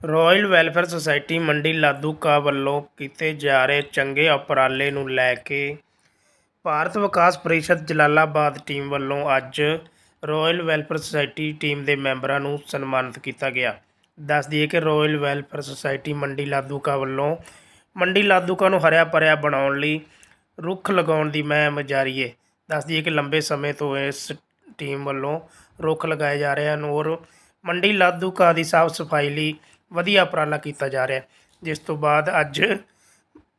Royal welfare society ਮੰਡੀ ਲਾਧੂਕਾ ਵੱਲੋਂ ਕੀਤੇ ਜਾ ਰਹੇ ਚੰਗੇ ਉਪਰਾਲੇ ਨੂੰ ਲੈ ਕੇ ਭਾਰਤ ਵਿਕਾਸ ਪਰਿਸ਼ਦ ਜਲਾਲਾਬਾਦ ਟੀਮ ਵੱਲੋਂ ਅੱਜ ਰੋਇਲ ਵੈਲਫੇਅਰ ਸੁਸਾਇਟੀ ਟੀਮ ਦੇ ਮੈਂਬਰਾਂ ਨੂੰ ਸਨਮਾਨਿਤ ਕੀਤਾ ਗਿਆ। ਦੱਸ ਦਈਏ ਕਿ ਰੋਇਲ ਵੈਲਫੇਅਰ ਸੁਸਾਇਟੀ ਮੰਡੀ ਲਾਧੂਕਾ ਵੱਲੋਂ ਮੰਡੀ ਲਾਧੂਕਾ ਨੂੰ ਹਰਿਆ ਭਰਿਆ ਬਣਾਉਣ ਲਈ ਰੁੱਖ ਲਗਾਉਣ ਦੀ ਮਹਿਮ ਜਾਰੀ ਹੈ ਦੱਸ ਦਈਏ ਕਿ ਲੰਬੇ ਸਮੇਂ ਤੋਂ ਇਸ ਟੀਮ ਵੱਲੋਂ ਰੁੱਖ ਲਗਾਏ ਜਾ ਰਹੇ ਹਨ ਔਰ ਮੰਡੀ ਲਾਧੂਕਾ ਦੀ ਸਾਫ਼ ਸਫ਼ਾਈ ਲਈ ਵਧੀਆ ਉਪਰਾਲਾ ਕੀਤਾ ਜਾ ਰਿਹਾ ਜਿਸ ਤੋਂ ਬਾਅਦ ਅੱਜ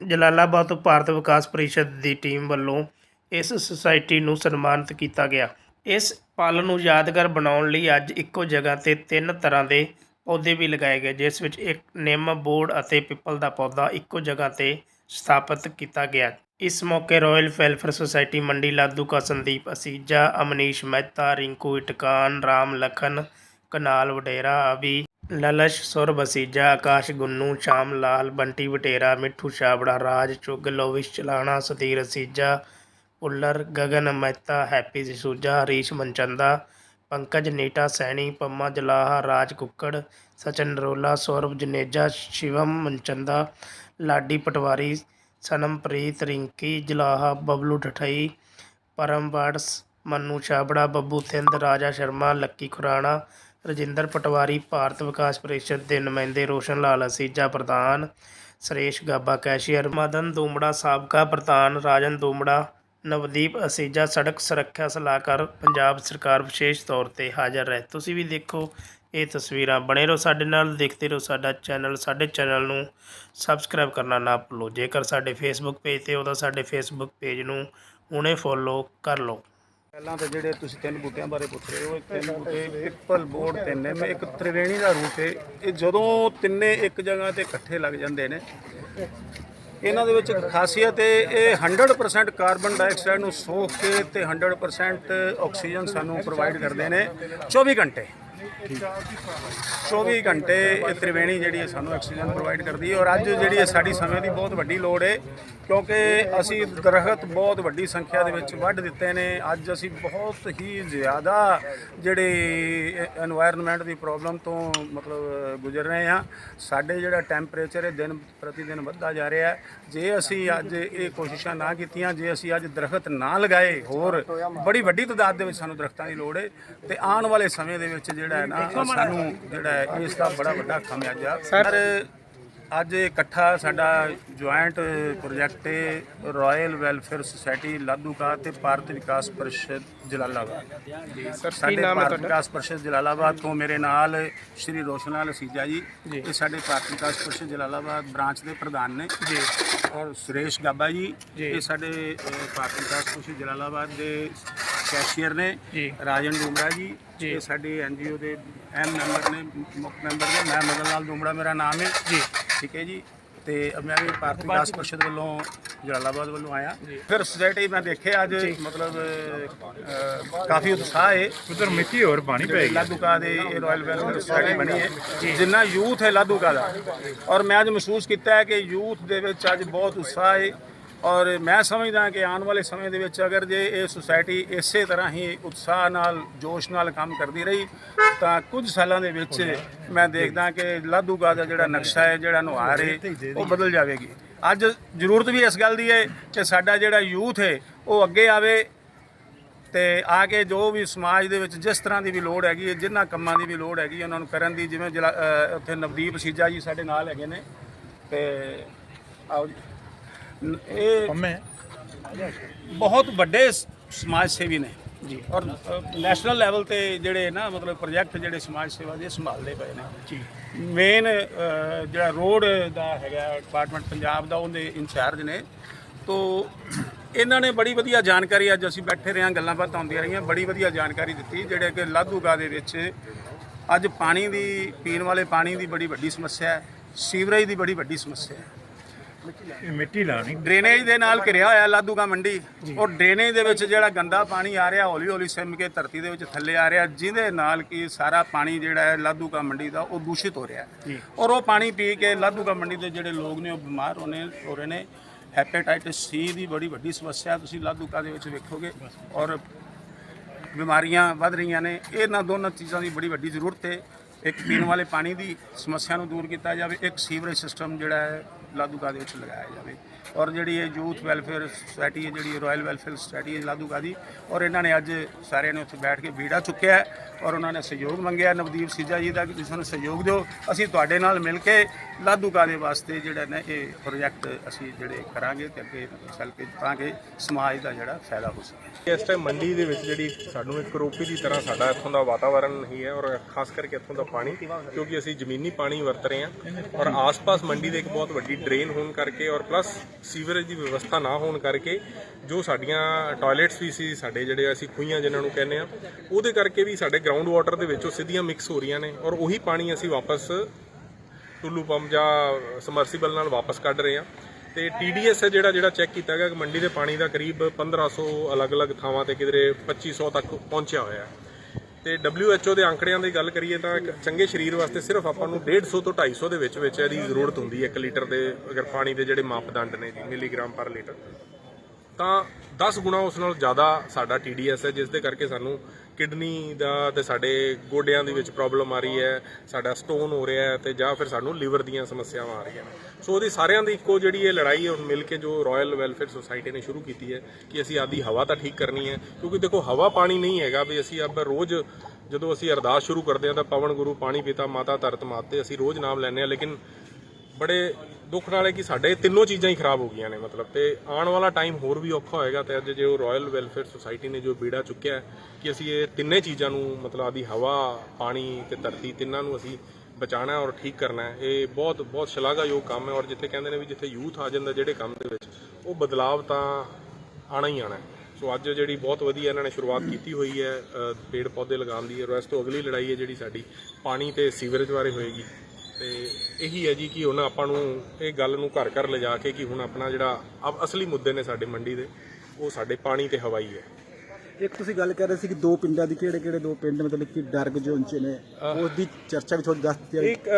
ਜਲਾਲਾਬਾਦ ਤੋਂ ਭਾਰਤ ਵਿਕਾਸ ਪਰਿਸ਼ਦ ਦੀ ਟੀਮ ਵੱਲੋਂ ਇਸ ਸੁਸਾਇਟੀ ਨੂੰ ਸਨਮਾਨਿਤ ਕੀਤਾ ਗਿਆ। ਇਸ ਪਾਲਣ ਨੂੰ ਯਾਦਗਾਰ ਬਣਾਉਣ ਲਈ ਅੱਜ ਇੱਕੋ ਜਗ੍ਹਾ ਤੇ ਤਿੰਨ ਤਰ੍ਹਾਂ ਦੇ ਪੌਦੇ ਵੀ ਲਗਾਏ ਗਏ, ਜਿਸ ਵਿੱਚ ਇੱਕ ਨਿੰਮ ਬੋਰਡ ਅਤੇ ਪਿੱਪਲ ਦਾ ਪੌਦਾ ਇੱਕੋ ਜਗ੍ਹਾ ਤੇ ਸਥਾਪਿਤ ਕੀਤਾ ਗਿਆ। ਇਸ ਮੌਕੇ ਰਾਇਲ ਵੈਲਫੇਅਰ ਸੁਸਾਇਟੀ ਮੰਡੀ ਲਾਧੂਕਾ ਸੰਦੀਪ ਅਸੀਜਾ, ਅਮਨੀਸ਼ ਮਹਿਤਾ, ਰਿੰਕੂ ਇਟਕਾਨ, ਰਾਮ ਲਖਨ, ਕਨਾਲ ਵਡੇਰਾ ਅਭੀ ਲਲਸ਼, ਸੁਰ ਬਸੀਜਾ, ਆਕਾਸ਼ ਗੁੰਨੂ, ਸ਼ਾਮ ਲਾਲ, ਬੰਟੀ ਵਟੇਰਾ, ਮਿੱਠੂ ਛਾਬੜਾ, ਰਾਜ ਚੁੱਗ, ਲੋਵਿਸ਼ ਚਲਾਣਾ, ਸਤੀਰ ਅਸੀਜਾ ਉੱਲਰ ਗਗਨ ਮਹਿਤਾ, ਹੈਪੀ ਜਸੂਜਾ ਹਰੀਸ਼ ਮਨਚੰਦਾ, ਪੰਕਜ ਨੀਟਾ, ਸੈਣੀ, ਪੰਮਾ ਜਲਾਹਾ, ਰਾਜ ਕੁੱਕੜ, ਸਚਨ ਨਰੋਲਾ ਸੌਰਵ ਜਨੇਜਾ, ਸ਼ਿਵਮ ਮਨਚੰਦਾ, ਲਾਡੀ ਪਟਵਾਰੀ, ਸਨਮਪ੍ਰੀਤ ਰਿੰਕੀ, ਜਲਾਹਾ, ਬਬਲੂ ਠਠਈ ਪਰਮ ਵਾਟਸ ਮੰਨੂ ਛਾਬੜਾ, ਬੱਬੂ ਥਿੰਦ, ਰਾਜਾ ਸ਼ਰਮਾ, ਲੱਕੀ ਖੁਰਾਣਾ ਰਜਿੰਦਰ ਪਟਵਾਰੀ, ਭਾਰਤ ਵਿਕਾਸ ਪਰਿਸ਼ਦ ਦੇ ਨੁਮਾਇੰਦੇ ਰੋਸ਼ਨ ਲਾਲ, ਅਸੀਜਾ ਪ੍ਰਧਾਨ ਸੁਰੇਸ਼ ਗਾਬਾ, ਕੈਸ਼ੀਅਰ ਮਦਨ ਦੋਮੜਾ, ਸਾਬਕਾ ਪ੍ਰਧਾਨ ਰਾਜਨ ਦੋਮੜਾ, ਨਵਦੀਪ, ਅਸੀਜਾ ਸੜਕ ਸੁਰੱਖਿਆ ਸਲਾਹਕਾਰ, ਪੰਜਾਬ ਸਰਕਾਰ ਵਿਸ਼ੇਸ਼ ਤੌਰ ਤੇ ਹਾਜ਼ਰ ਰਹੇ। ਤੁਸੀਂ ਵੀ ਦੇਖੋ ਇਹ ਤਸਵੀਰਾਂ। ਬਣੇ ਰਹੋ ਸਾਡੇ ਨਾਲ, ਦੇਖਦੇ ਰਹੋ ਸਾਡਾ ਚੈਨਲ। ਸਾਡੇ ਚੈਨਲ ਨੂੰ ਸਬਸਕ੍ਰਾਈਬ ਕਰਨਾ ਨਾ ਭੁੱਲੋ। ਜੇਕਰ ਸਾਡੇ ਫੇਸਬੁੱਕ ਪੇਜ ਤੇ ਉਹਦਾ ਸਾਡੇ ਫੇਸਬੁੱਕ ਪੇਜ ਨੂੰ ਹੁਣੇ ਫੋਲੋ ਕਰ ਲਓ। ਪਹਿਲਾਂ ਤਾਂ ਜਿਹੜੇ ਤੁਸੀਂ ਤਿੰਨ ਬੂਟਿਆਂ ਬਾਰੇ ਪੁੱਛ ਰਹੇ ਹੋ ਇਹ ਤਿੰਨ ਬੂਟੇ ਪਿੱਪਲ ਬੋਰਡ ਤਿੰਨ ਨੇ ਮੈਂ ਇੱਕ ਤ੍ਰਿਵੇਣੀ ਦਾ ਰੂਟ ਹੈ। ਇਹ ਜਦੋਂ ਤਿੰਨੇ ਇੱਕ ਜਗ੍ਹਾ ਤੇ ਇਕੱਠੇ ਲੱਗ ਜਾਂਦੇ ਨੇ, ਇਹਨਾਂ ਦੇ ਵਿੱਚ ਇੱਕ ਖਾਸੀਅਤ ਹੈ, ਇਹ 100% ਕਾਰਬਨ ਡਾਈਆਕਸਾਈਡ ਨੂੰ ਸੋਖ ਕੇ ਤੇ 100% ਆਕਸੀਜਨ ਸਾਨੂੰ ਪ੍ਰੋਵਾਈਡ ਕਰਦੇ ਨੇ। 24 ਘੰਟੇ। 24 ਘੰਟੇ ਇਹ ਤ੍ਰਿਵੇਣੀ ਜਿਹੜੀ ਹੈ ਸਾਨੂੰ ਆਕਸੀਜਨ ਪ੍ਰੋਵਾਈਡ ਕਰਦੀ ਹੈ ਔਰ ਅੱਜ ਜਿਹੜੀ ਹੈ ਸਾਡੀ ਸਮੇਂ ਦੀ ਬਹੁਤ ਵੱਡੀ ਲੋੜ ਹੈ ਕਿਉਂਕਿ ਅਸੀਂ ਦਰਖਤ ਬਹੁਤ ਵੱਡੀ ਸੰਖਿਆ ਦੇ ਵਿੱਚ ਵੱਢ ਦਿੱਤੇ ਨੇ। ਅੱਜ ਅਸੀਂ ਬਹੁਤ ਹੀ ਜ਼ਿਆਦਾ ਜਿਹੜੇ এনवायरमेंट ਦੀ ਪ੍ਰੋਬਲਮ ਤੋਂ ਮਤਲਬ ਗੁਜ਼ਰ ਰਹੇ ਹਾਂ। ਸਾਡੇ ਜਿਹੜਾ ਟੈਂਪਰੇਚਰ ਹੈ ਦਿਨ ਪ੍ਰਤੀ ਦਿਨ ਵੱਧਦਾ ਜਾ ਰਿਹਾ ਜੇ ਅਸੀਂ ਅੱਜ ਇਹ ਕੋਸ਼ਿਸ਼ਾਂ ਨਾ ਕੀਤੀਆਂ ਜੇ ਅਸੀਂ ਅੱਜ ਦਰਖਤ ਨਾ ਲਗਾਏ ਹੋਰ ਬੜੀ ਵੱਡੀ ਤਦਾਦ ਦੇ ਵਿੱਚ ਸਾਨੂੰ ਦਰਖਤਾਂ ਦੀ ਲੋੜ ਹੈ ਤੇ ਆਉਣ ਵਾਲੇ ਸਮੇਂ ਦੇ ਵਿੱਚ ਜਿਹੜਾ ਹੈ ਨਾ ਸਾਨੂੰ ਜਿਹੜਾ ਇਸ ਦਾ ਬੜਾ ਵੱਡਾ ਖਾਮਿਆਜਾ। ਸਰ ਅੱਜ ਇਕੱਠਾ ਸਾਡਾ ਜੁਆਇੰਟ ਪ੍ਰੋਜੈਕਟ ਹੈ ਰਾਇਲ ਵੈਲਫੇਅਰ ਸੁਸਾਇਟੀ ਲਾਧੂਕਾ ਤੇ ਭਾਰਤ ਵਿਕਾਸ ਪਰਿਸ਼ਦ ਜਲਾਲਾਬਾਦ। ਜੀ ਸਰ ਸਾਡੇ ਭਾਰਤ ਵਿਕਾਸ ਪਰਿਸ਼ਦ ਜਲਾਲਾਬਾਦ ਤੋਂ ਮੇਰੇ ਨਾਲ ਸ਼੍ਰੀ ਰੋਸ਼ਨਾਲ ਅਸੀਜਾ ਜੀ ਇਹ ਸਾਡੇ ਭਾਰਤ ਵਿਕਾਸ ਪਰਿਸ਼ਦ ਜਲਾਲਾਬਾਦ ਬ੍ਰਾਂਚ ਦੇ ਪ੍ਰਧਾਨ ਨੇ ਜੀ। ਔਰ ਸੁਰੇਸ਼ ਗਾਬਾ ਜੀ ਜੀ। ਇਹ ਸਾਡੇ ਭਾਰਤ ਵਿਕਾਸ ਪਰਿਸ਼ਦ ਜਲਾਲਾਬਾਦ ਦੇ ਕੈਸ਼ੀਅਰ ਨੇ ਜੀ। ਰਾਜਨ ਡੂਮੜਾ ਜੀ ਜੀ। ਇਹ ਸਾਡੇ ਐਨਜੀਓ ਦੇ ਐਮ ਮੈਂਬਰ ਨੇ ਮੁੱਖ ਮੈਂਬਰ ਨੇ। ਮੈਂ ਮਦਨ ਲਾਲ ਡੂਮੜਾ ਮੇਰਾ ਨਾਮ ਹੈ ਜੀ। ਠੀਕ ਹੈ ਜੀ। ਤੇ ਮੈਂ ਵੀ ਭਾਰਤ ਵਿਕਾਸ ਪਰਿਸ਼ਦ ਵੱਲੋਂ ਜਲਾਲਾਬਾਦ ਵੱਲੋਂ ਆਇਆ। ਫਿਰ ਸੁਸਾਇਟੀ ਮੈਂ ਦੇਖਿਆ ਅੱਜ ਮਤਲਬ ਕਾਫੀ ਉਤਸ਼ਾਹ ਹੈ। ਉਧਰ ਮਿੱਟੀ ਹੋਰ ਪਾਣੀ ਪੈ ਜਿਹੜੀ ਲਾਧੂਕਾ ਦੇ ਇਹ ਰਾਇਲ ਵੈਲਫੇਅਰ ਸੁਸਾਇਟੀ ਬਣੀ ਹੈ। ਜਿੰਨਾ ਯੂਥ ਹੈ ਲਾਧੂਕਾ ਦਾ। ਔਰ ਮੈਂ ਅੱਜ ਮਹਿਸੂਸ ਕੀਤਾ ਹੈ ਕਿ ਯੂਥ ਦੇ ਵਿੱਚ ਅੱਜ ਬਹੁਤ ਉਤਸ਼ਾਹ ਹੈ। ਔਰ ਮੈਂ ਸਮਝਦਾ ਕਿ ਆਉਣ ਵਾਲੇ ਸਮੇਂ ਦੇ ਵਿੱਚ ਅਗਰ ਜੇ ਇਹ ਸੁਸਾਇਟੀ ਇਸੇ ਤਰ੍ਹਾਂ ਹੀ ਉਤਸ਼ਾਹ ਨਾਲ ਜੋਸ਼ ਨਾਲ ਕੰਮ ਕਰਦੀ ਰਹੀ ਤਾਂ ਕੁਝ ਸਾਲਾਂ ਦੇ ਵਿੱਚ ਮੈਂ ਦੇਖਦਾ ਕਿ ਲਾਧੂਕਾ ਦਾ ਜਿਹੜਾ ਨਕਸ਼ਾ ਹੈ ਜਿਹੜਾ ਨੁਹਾਰ ਹੈ ਉਹ ਬਦਲ ਜਾਵੇਗੀ। ਅੱਜ ਜ਼ਰੂਰਤ ਵੀ ਇਸ ਗੱਲ ਦੀ ਹੈ ਕਿ ਸਾਡਾ ਜਿਹੜਾ ਯੂਥ ਹੈ ਉਹ ਅੱਗੇ ਆਵੇ ਤੇ ਆ ਕੇ ਜੋ ਵੀ ਸਮਾਜ ਦੇ ਵਿੱਚ ਜਿਸ ਤਰ੍ਹਾਂ ਦੀ ਵੀ ਲੋੜ ਹੈਗੀ ਹੈ ਜਿਨ੍ਹਾਂ ਕੰਮਾਂ ਦੀ ਵੀ ਲੋੜ ਹੈਗੀ ਹੈ, ਉਹਨਾਂ ਨੂੰ ਕਰਨ ਦੀ ਜਿਵੇਂ ਜਲਾ- ਉੱਥੇ ਨਵਦੀਪ ਸੀਜਾ ਜੀ ਸਾਡੇ ਨਾਲ ਹੈਗੇ ਨੇ ਤੇ ਆਓ ਜੀ। ਇਹ ਬਹੁਤ ਵੱਡੇ ਸਮਾਜ ਸੇਵੀ ਨੇ। ਜੀ। ਔਰ ਨੈਸ਼ਨਲ ਲੈਵਲ ਤੇ ਜਿਹੜੇ ਨਾ ਮਤਲਬ ਪ੍ਰੋਜੈਕਟ ਜਿਹੜੇ ਸਮਾਜ ਸੇਵਾ ਦੇ ਸੰਭਾਲਦੇ ਪਏ ਨੇ। ਜੀ। ਮੇਨ ਜਿਹੜਾ ਰੋਡ ਦਾ ਹੈਗਾ ਡਿਪਾਰਟਮੈਂਟ ਪੰਜਾਬ ਦਾ ਉਹਦੇ ਇੰਚਾਰਜ ਨੇ। ਤੋ ਇਹਨਾਂ ਨੇ ਬੜੀ ਵਧੀਆ ਜਾਣਕਾਰੀ ਅੱਜ ਅਸੀਂ ਬੈਠੇ ਰਹੇ ਹਾਂ ਗੱਲਾਂ ਬਾਤਾਂ ਹੁੰਦੀਆਂ ਰਹੀਆਂ ਬੜੀ ਵਧੀਆ ਜਾਣਕਾਰੀ ਦਿੱਤੀ ਜਿਹੜੇ ਕਿ ਲਾਧੂਗਾ ਦੇ ਵਿੱਚ ਅੱਜ ਪਾਣੀ ਦੀ ਪੀਣ ਵਾਲੇ ਪਾਣੀ ਦੀ ਬੜੀ ਵੱਡੀ ਸਮੱਸਿਆ ਹੈ ਸੀਵਰੇਜ ਦੀ ਬੜੀ ਵੱਡੀ ਸਮੱਸਿਆ ਹੈ। ਇਹ ਮਿੱਟੀ ਲਾਣੀ। ਡਰੇਨੇਜ ਦੇ ਨਾਲ ਘਿਰਿਆ ਹੋਇਆ ਲਾਧੂਗਾ ਮੰਡੀ। ਔਰ ਡਰੇਨੇਜ ਦੇ ਵਿੱਚ ਜਿਹੜਾ ਗੰਦਾ ਪਾਣੀ ਆ ਰਿਹਾ ਹੌਲੀ ਹੌਲੀ ਸਿਮ ਕੇ ਧਰਤੀ ਦੇ ਵਿੱਚ ਥੱਲੇ ਆ ਰਿਹਾ ਜਿਹਦੇ ਨਾਲ ਕਿ ਸਾਰਾ ਪਾਣੀ ਜਿਹੜਾ ਹੈ ਲਾਧੂਗਾ ਮੰਡੀ ਦਾ ਉਹ ਦੂਸ਼ਿਤ ਹੋ ਰਿਹਾ ਹੈ। ਔਰ ਉਹ ਪਾਣੀ ਪੀ ਕੇ ਲਾਧੂਗਾ ਮੰਡੀ ਦੇ ਜਿਹੜੇ ਲੋਕ ਨੇ ਉਹ ਬਿਮਾਰ ਹੋਣੇ ਹੋ ਰਹੇ ਨੇ। ਹੈਪੇਟਾਈਟਿਸ ਸੀ ਦੀ ਬੜੀ ਵੱਡੀ ਸਮੱਸਿਆ ਤੁਸੀਂ ਲਾਧੂਕਾ ਦੇ ਵਿੱਚ ਵੇਖੋਗੇ। ਔਰ ਬਿਮਾਰੀਆਂ ਵੱਧ ਰਹੀਆਂ ਨੇ। ਇਹਨਾਂ ਦੋਨਾਂ ਚੀਜ਼ਾਂ ਦੀ ਬੜੀ ਵੱਡੀ ਜ਼ਰੂਰਤ ਹੈ। ਇੱਕ ਪੀਣ ਵਾਲੇ ਪਾਣੀ ਦੀ ਸਮੱਸਿਆ ਨੂੰ ਦੂਰ ਕੀਤਾ ਜਾਵੇ। ਇੱਕ ਸੀਵਰੇਜ ਸਿਸਟਮ ਜਿਹੜਾ ਹੈ ਲਾਧੂਕਾ ਦੇ ਵਿੱਚ ਲਗਾਇਆ ਜਾਵੇ। ਔਰ ਜਿਹੜੀ ਇਹ ਯੂਥ ਵੈਲਫੇਅਰ ਸੁਸਾਇਟੀ ਹੈ, ਜਿਹੜੀ ਰਾਇਲ ਵੈਲਫੇਅਰ ਸੁਸਾਇਟੀ ਹੈ ਲਾਧੂਕਾ ਦੀ ਔਰ ਇਹਨਾਂ ਨੇ ਅੱਜ ਸਾਰਿਆਂ ਨੇ ਉੱਥੇ ਬੈਠ ਕੇ ਬੀੜਾ ਚੁੱਕਿਆ ਔਰ ਉਹਨਾਂ ਨੇ ਸਹਿਯੋਗ ਮੰਗਿਆ। ਨਵਦੀਪ ਸਿੱਜਾ ਜੀ ਦਾ ਕਿ ਤੁਸੀਂ ਸਾਨੂੰ ਸਹਿਯੋਗ ਦਿਓ। ਅਸੀਂ ਤੁਹਾਡੇ ਨਾਲ ਮਿਲ ਕੇ ਲਾਧੂਕਾ ਦੇ ਵਾਸਤੇ ਜਿਹੜਾ ਨਾ ਇਹ ਪ੍ਰੋਜੈਕਟ ਅਸੀਂ ਜਿਹੜੇ ਕਰਾਂਗੇ ਤੇ ਅੱਗੇ ਚੱਲ ਕੇ ਤਾਂ ਕਿ ਸਮਾਜ ਦਾ ਜਿਹੜਾ ਫਾਇਦਾ ਹੋ ਸਕੇ। ਇਸ ਟਾਈਮ ਮੰਡੀ ਦੇ ਵਿੱਚ ਜਿਹੜੀ ਸਾਨੂੰ ਇੱਕ ਕਰੋਪੀ ਦੀ ਤਰ੍ਹਾਂ ਸਾਡਾ ਇੱਥੋਂ ਦਾ ਵਾਤਾਵਰਣ ਹੀ ਹੈ ਔਰ ਖਾਸ ਕਰਕੇ ਇੱਥੋਂ ਦਾ ਪਾਣੀ, ਕਿਉਂਕਿ ਅਸੀਂ ਜ਼ਮੀਨੀ ਪਾਣੀ ਵਰਤ ਰਹੇ ਹਾਂ ਔਰ ਆਸ-ਪਾਸ ਮੰਡੀ ਦੇ ਇੱਕ ਬਹੁਤ ਵੱਡੀ ਡਰੇਨ ਹੋਣ ਕਰਕੇ ਔਰ ਪਲੱਸ ਸੀਵਰੇਜ ਦੀ ਵਿਵਸਥਾ ਨਾ ਹੋਣ ਕਰਕੇ ਜੋ ਸਾਡੀਆਂ ਟਾਇਲਟਸ ਵੀ ਸੀ, ਸਾਡੇ ਜਿਹੜੇ ਅਸੀਂ ਖੂਹੀਆਂ ਜਿਨ੍ਹਾਂ ਨੂੰ ਕਹਿੰਦੇ ਆ, ਉਹਦੇ ਕਰਕੇ ਵੀ ਸਾਡੇ ਗਰਾਊਂਡ ਵਾਟਰ ਦੇ ਵਿੱਚ ਉਹ ਸਿੱਧੀਆਂ ਮਿਕਸ ਹੋ ਰਹੀਆਂ ਨੇ ਔਰ ਉਹੀ ਪਾਣੀ ਅਸੀਂ ਵਾਪਸ ਟੁੱਲੂ ਪੰਪ ਜਾਂ ਸਮਰਸੀਬਲ ਨਾਲ ਵਾਪਸ ਕੱਢ ਰਹੇ ਹਾਂ ਤੇ TDS ਹੈ ਜਿਹੜਾ ਜਿਹੜਾ ਚੈੱਕ ਕੀਤਾ ਗਿਆ ਕਿ ਮੰਡੀ ਦੇ ਪਾਣੀ ਦਾ ਕਰੀਬ 1500 ਅਲੱਗ-ਅਲੱਗ ਥਾਵਾਂ ਤੇ ਕਿਧਰੇ 2500 ਤੱਕ ਪਹੁੰਚਿਆ ਹੋਇਆ ਹੈ। ਤੇ WHO ਦੇ ਅੰਕੜਿਆਂ ਦੀ ਗੱਲ ਕਰੀਏ ਤਾਂ ਇੱਕ ਚੰਗੇ ਸਰੀਰ ਵਾਸਤੇ ਸਿਰਫ ਆਪਾਂ ਨੂੰ 150 ਤੋਂ 250 ਦੇ ਵਿੱਚ ਵਿੱਚ ਇਹਦੀ ਜ਼ਰੂਰਤ ਹੁੰਦੀ ਹੈ 1 ਲੀਟਰ ਦੇ, ਅਗਰ ਪਾਣੀ ਦੇ ਜਿਹੜੇ ਮਾਪਦੰਡ ਨੇ ਜੀ, ਮਿਲੀਗ੍ਰਾਮ ਪਰ ਲੀਟਰ। ਤਾਂ 10 ਗੁਣਾ ਉਸ ਨਾਲ ਜ਼ਿਆਦਾ ਸਾਡਾ TDS ਹੈ ਜਿਸ ਦੇ ਕਰਕੇ ਸਾਨੂੰ ਕਿਡਨੀ ਦਾ ਤੇ ਸਾਡੇ ਗੋਡਿਆਂ ਦੇ ਵਿੱਚ ਪ੍ਰੋਬਲਮ ਆ ਰਹੀ ਹੈ, ਸਾਡਾ ਸਟੋਨ ਹੋ ਰਿਹਾ ਹੈ ਤੇ ਜਾਂ ਫਿਰ ਸਾਨੂੰ ਲੀਵਰ ਦੀਆਂ ਸਮੱਸਿਆਵਾਂ ਆ ਰਹੀਆਂ ਨੇ। ਸੋ ਉਹਦੀ ਸਾਰਿਆਂ ਦੀ ਇੱਕੋ ਜਿਹੜੀ ਇਹ ਲੜਾਈ ਹੈ, ਉਹ ਮਿਲ ਕੇ ਜੋ ਰਾਇਲ ਵੈਲਫੇਅਰ ਸੁਸਾਇਟੀ ਨੇ ਸ਼ੁਰੂ ਕੀਤੀ ਹੈ ਕਿ ਅਸੀਂ ਆਦੀ ਹਵਾ ਤਾਂ ਠੀਕ ਕਰਨੀ ਹੈ, ਕਿਉਂਕਿ ਦੇਖੋ ਹਵਾ ਪਾਣੀ ਨਹੀਂ ਹੈਗਾ ਵੀ ਅਸੀਂ ਆਪ ਰੋਜ਼ ਜਦੋਂ ਅਸੀਂ ਅਰਦਾਸ ਸ਼ੁਰੂ ਕਰਦੇ ਹਾਂ ਤਾਂ ਪਵਨ ਗੁਰੂ, ਪਾਣੀ ਪਿਤਾ, ਮਾਤਾ ਧਰਤ, ਮਾਤੇ ਅਸੀਂ ਰੋਜ਼ ਨਾਮ ਲੈਂਦੇ ਹਾਂ, ਲੇਕਿਨ ਬੜੇ ਦੁੱਖ ਨਾਲ ਹੈ ਕਿ ਸਾਡੇ ਤਿੰਨੋਂ ਚੀਜ਼ਾਂ ਹੀ ਖਰਾਬ ਹੋ ਗਈਆਂ ਨੇ, ਮਤਲਬ ਤੇ ਆਉਣ ਵਾਲਾ ਟਾਈਮ ਹੋਰ ਵੀ ਔਖਾ ਹੋਏਗਾ ਤੇ ਅੱਜ ਜੋ ਰਾਇਲ ਵੈਲਫੇਅਰ ਸੁਸਾਇਟੀ ਨੇ ਜੋ ਬੀੜਾ ਚੁੱਕਿਆ ਕਿ ਅਸੀਂ ਇਹ ਤਿੰਨੇ ਚੀਜ਼ਾਂ ਨੂੰ, ਮਤਲਬ ਆਦੀ ਹਵਾ, ਪਾਣੀ ਤੇ ਧਰਤੀ ਤਿੰਨਾਂ ਨੂੰ ਅਸੀਂ ਬਚਾਉਣਾ ਔਰ ਠੀਕ ਕਰਨਾ ਹੈ, ਇਹ ਬਹੁਤ ਬਹੁਤ ਸ਼ਲਾਘਾਯੋਗ ਕੰਮ ਹੈ ਔਰ ਜਿੱਥੇ ਕਹਿੰਦੇ ਨੇ ਵੀ ਜਿੱਥੇ ਯੂਥ ਆ ਜਾਂਦਾ ਜਿਹੜੇ ਕੰਮ ਦੇ ਵਿੱਚ, ਉਹ ਬਦਲਾਵ ਤਾਂ ਆਣਾ ਹੀ ਆਣਾ ਸੋ ਅੱਜ ਜਿਹੜੀ ਬਹੁਤ ਵਧੀਆ ਇਹਨਾਂ ਨੇ ਸ਼ੁਰੂਆਤ ਕੀਤੀ ਹੋਈ ਹੈ ਪੇੜ ਪੌਦੇ ਲਗਾਉਣ ਦੀ ਔਰ ਇਸ ਤੋਂ ਅਗਲੀ ਲੜਾਈ ਹੈ ਜਿਹੜੀ ਸਾਡੀ, ਪਾਣੀ ਤੇ ਸੀਵਰੇਜ ਬਾਰੇ ਹੋਏਗੀ। ਤੇ ਇਹੀ ਹੈ ਜੀ ਕਿ ਹੁਣ ਆਪਾਂ ਨੂੰ ਇਹ ਗੱਲ ਨੂੰ ਘਰ ਘਰ ਲਿਜਾ ਕੇ ਕਿ ਹੁਣ ਆਪਣਾ ਜਿਹੜਾ ਅਬ ਅਸਲੀ ਮੁੱਦੇ ਨੇ ਸਾਡੇ ਮੰਡੀ ਦੇ ਉਹ ਸਾਡੇ ਪਾਣੀ ਤੇ ਹਵਾਈ ਹੈ। ਇੱਕ ਤੁਸੀਂ ਗੱਲ ਕਰ ਰਹੇ ਸੀ ਕਿ ਦੋ ਪਿੰਡਾਂ ਦੀ ਕਿਹੜੇ ਕਿਹੜੇ ਦੋ ਪਿੰਡ ਮਤਲਬ ਕਿ ਡਰਗ ਜ਼ੋਨ ਚ ਨੇ ਉਹਦੀ ਚਰਚਾ ਵੀ ਥੋੜੀ ਦੱਸ ਦਿੱਤੀ। ਇੱਕ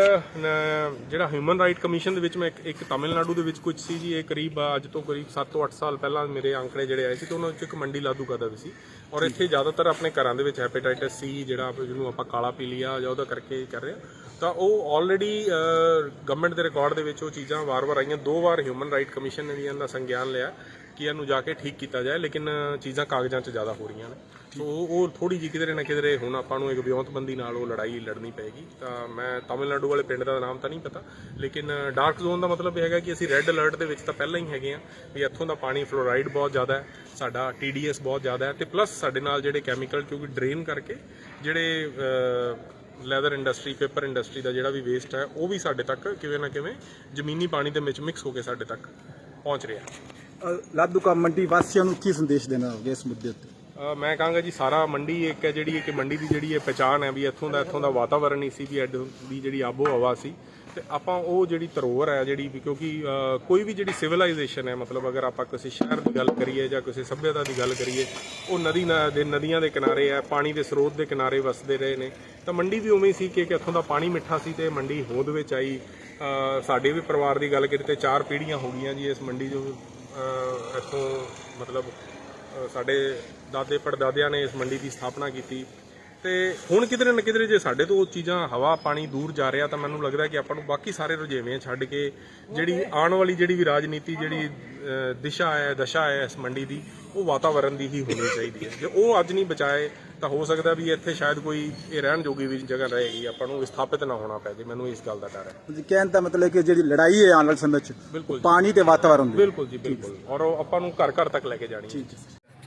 ਜਿਹੜਾ ਹਿਊਮਨ ਰਾਈਟ ਕਮਿਸ਼ਨ ਦੇ ਵਿੱਚ ਮੈਂ ਇੱਕ- ਤਾਮਿਲਨਾਡੂ ਦੇ ਵਿੱਚ ਕੁਝ ਸੀ ਜੀ ਇਹ ਕਰੀਬ ਅੱਜ ਤੋਂ ਕਰੀਬ 7 ਤੋਂ 8 ਸਾਲ ਪਹਿਲਾਂ ਮੇਰੇ ਅੰਕੜੇ ਜਿਹੜੇ ਆਏ ਸੀ ਤੇ ਉਹਨਾਂ ਵਿੱਚ ਇੱਕ ਮੰਡੀ ਲਾਧੂਕਾ ਦਾ ਵੀ ਸੀ। ਔਰ ਇੱਥੇ ਜ਼ਿਆਦਾਤਰ ਆਪਣੇ ਘਰਾਂ ਦੇ ਵਿੱਚ ਹੈਪੇਟਾਈਟਸ ਸੀ ਜਿਹੜਾ ਜਿਹਨੂੰ ਆਪਾਂ ਕਾਲਾ ਪੀਲੀਆ ਜਾਂ ਉਹਦਾ ਕਰਕੇ ਕਰ ਰਹੇ ਹਾਂ ਤਾਂ ਉਹ ਆਲਰੇਡੀ ਗਵਰਨਮੈਂਟ ਦੇ ਰਿਕਾਰਡ ਦੇ ਵਿੱਚ ਉਹ ਚੀਜ਼ਾਂ ਵਾਰ-ਵਾਰ ਆਈਆਂ। ਦੋ ਵਾਰ ਹਿਊਮਨ ਰਾਈਟ ਕਮਿਸ਼ਨ ਨੇ ਵੀ ਇਹਨਾਂ ਦਾ ਸੰਗਿਆਨ ਲਿਆ ਕਿ ਇਹਨੂੰ ਜਾ ਕੇ ਠੀਕ ਕੀਤਾ ਜਾਏ, ਲੇਕਿਨ ਚੀਜ਼ਾਂ ਕਾਗਜ਼ਾਂ 'ਚ ਜ਼ਿਆਦਾ ਹੋ ਰਹੀਆਂ ਨੇ। ਸੋ ਉਹ ਉਹ ਥੋੜੀ ਜਿਹੀ ਕਿਧਰੇ ਨਾ ਕਿਧਰੇ ਹੁਣ ਆਪਾਂ ਨੂੰ ਇੱਕ ਵਿਉਂਤਬੰਦੀ ਨਾਲ ਉਹ ਲੜਾਈ ਲੜਨੀ ਪਏਗੀ। ਤਾਂ ਮੈਂ ਤਾਮਿਲਨਾਡੂ ਵਾਲੇ ਪਿੰਡ ਦਾ ਨਾਮ ਤਾਂ ਨਹੀਂ ਪਤਾ, ਲੇਕਿਨ ਡਾਰਕ ਜ਼ੋਨ ਦਾ ਮਤਲਬ ਇਹ ਹੈਗਾ ਕਿ ਅਸੀਂ ਰੈੱਡ ਅਲਰਟ ਦੇ ਵਿੱਚ ਤਾਂ ਪਹਿਲਾਂ ਹੀ ਹੈਗੇ ਆ ਵੀ ਇੱਥੋਂ ਦਾ ਪਾਣੀ ਫਲੋਰਾਈਡ ਬਹੁਤ ਜ਼ਿਆਦਾ ਹੈ, ਸਾਡਾ TDS ਬਹੁਤ ਜ਼ਿਆਦਾ ਹੈ ਤੇ ਪਲੱਸ ਸਾਡੇ ਨਾਲ ਜਿਹੜੇ ਕੈਮੀਕਲ ਕਿਉਂਕਿ ਡਰੇਨ ਕਰਕੇ ਜਿਹੜੇ ਲੈਦਰ ਇੰਡਸਟਰੀ ਪੇਪਰ ਇੰਡਸਟਰੀ ਦਾ ਜਿਹੜਾ ਵੀ ਵੇਸਟ ਹੈ ਉਹ ਵੀ ਸਾਡੇ ਤੱਕ ਕਿਵੇਂ ਨਾ ਕਿਵੇਂ ਜ਼ਮੀਨੀ ਪਾਣੀ ਦੇ ਵਿੱਚ ਮਿਕਸ ਹੋ ਕੇ ਸਾਡੇ ਤੱਕ ਪਹੁੰਚ ਰਿਹਾ। ਅ, ਲਾਧੂਕਾ ਮੰਡੀ ਵਾਸੀਆਂ ਨੂੰ ਕੀ ਸੰਦੇਸ਼ ਦੇਣਾ ਹੋਵੇ ਇਸ ਮੁੱਦੇ ਉੱਤੇ? ਮੈਂ ਕਹਾਂਗਾ ਜੀ ਸਾਰਾ ਮੰਡੀ ਇੱਕ ਹੈ ਜਿਹੜੀ ਕਿ ਮੰਡੀ ਦੀ ਜਿਹੜੀ ਇਹ ਪਛਾਣ ਹੈ ਵੀ ਇੱਥੋਂ ਦਾ ਇੱਥੋਂ ਦਾ ਵਾਤਾਵਰਣ ਹੀ ਸੀ ਵੀ ਐਡ ਦੀ ਜਿਹੜੀ ਆਬੋ ਹਵਾ ਸੀ। ਤੇ ਆਪਾਂ ਉਹ ਜਿਹੜੀ ਧਰੋਹਰ ਹੈ, ਜਿਹੜੀ ਵੀ ਕਿਉਂਕਿ ਕੋਈ ਵੀ ਜਿਹੜੀ ਸਿਵਲਾਈਜੇਸ਼ਨ ਹੈ, ਮਤਲਬ ਅਗਰ ਆਪਾਂ ਕਿਸੇ ਸ਼ਹਿਰ ਦੀ ਗੱਲ ਕਰੀਏ ਜਾਂ ਕਿਸੇ ਸਭਿਅਤਾ ਦੀ ਗੱਲ ਕਰੀਏ, ਉਹ ਨਦੀ ਨਾ- ਦੇ ਨਦੀਆਂ ਦੇ ਕਿਨਾਰੇ ਹੈ, ਪਾਣੀ ਦੇ ਸਰੋਤ ਦੇ ਕਿਨਾਰੇ ਵਸਦੇ ਰਹੇ ਨੇ। ਤਾਂ ਮੰਡੀ ਵੀ ਉਵੇਂ ਸੀ ਕਿ ਇੱਥੋਂ ਦਾ ਪਾਣੀ ਮਿੱਠਾ ਸੀ ਤੇ ਮੰਡੀ ਹੋਂਦ ਵਿੱਚ ਆਈ। ਸਾਡੇ ਵੀ ਪਰਿਵਾਰ ਦੀ ਗੱਲ ਕਰੀਏ ਤੇ ਚਾਰ ਪੀੜ੍ਹੀਆਂ ਹੋ ਗਈਆਂ ਜੀ ਇਸ ਮੰਡੀ ਜੋ ਇੱਥੋਂ ਮਤਲਬ ਸਾਡੇ ਦਾਦੇ ਪੜਦਾਦਿਆਂ ਨੇ ਇਸ ਮੰਡੀ ਦੀ ਸਥਾਪਨਾ ਕੀਤੀ। ਤੇ ਹੁਣ ਕਿਧਰੇ ਨਾ ਕਿਧਰੇ ਜੇ ਸਾਡੇ ਤੋਂ ਉਹ ਚੀਜ਼ਾਂ ਹਵਾ ਪਾਣੀ ਦੂਰ ਜਾ ਰਿਹਾ ਤਾਂ ਮੈਨੂੰ ਲੱਗਦਾ ਕਿ ਆਪਾਂ ਨੂੰ ਬਾਕੀ ਸਾਰੇ ਰੁਝੇਵੇਂ ਛੱਡ ਕੇ ਜਿਹੜੀ ਆਉਣ ਵਾਲੀ ਜਿਹੜੀ ਵੀ ਰਾਜਨੀਤੀ ਜਿਹੜੀ ਦਿਸ਼ਾ ਹੈ ਦਸ਼ਾ ਹੈ ਇਸ ਮੰਡੀ ਦੀ ਉਹ ਵਾਤਾਵਰਣ ਦੀ ਹੀ ਹੋਣੀ ਚਾਹੀਦੀ ਹੈ। ਜੇ ਉਹ ਅੱਜ ਨਹੀਂ ਬਚਾਏ ਤਾਂ ਹੋ ਸਕਦਾ ਵੀ ਇੱਥੇ ਸ਼ਾਇਦ ਕੋਈ ਇਹ ਰਹਿਣ ਜੋਗੀ ਵੀ ਜਗ੍ਹਾ ਰਹੇਗੀ। ਆਪਾਂ ਨੂੰ ਵਿਸਥਾਪਿਤ ਨਾ ਹੋਣਾ ਪੈ ਜੇ। ਮੈਨੂੰ ਇਸ ਗੱਲ ਦਾ ਡਰ ਹੈ। ਜੀ ਕਹਿਣ ਦਾ ਮਤਲਬ ਕਿ ਜਿਹੜੀ ਲੜਾਈ ਹੈ ਆਉਣ ਵਾਲੇ ਸਮੇਂ 'ਚ ਬਿਲਕੁਲ ਪਾਣੀ ਤੇ ਵਾਤਾਵਰਣ ਦੀ। ਬਿਲਕੁਲ ਜੀ ਬਿਲਕੁਲ। ਔਰ ਉਹ ਆਪਾਂ ਨੂੰ ਘਰ ਘਰ ਤੱਕ ਲੈ ਕੇ ਜਾਣੀ ਹੈ।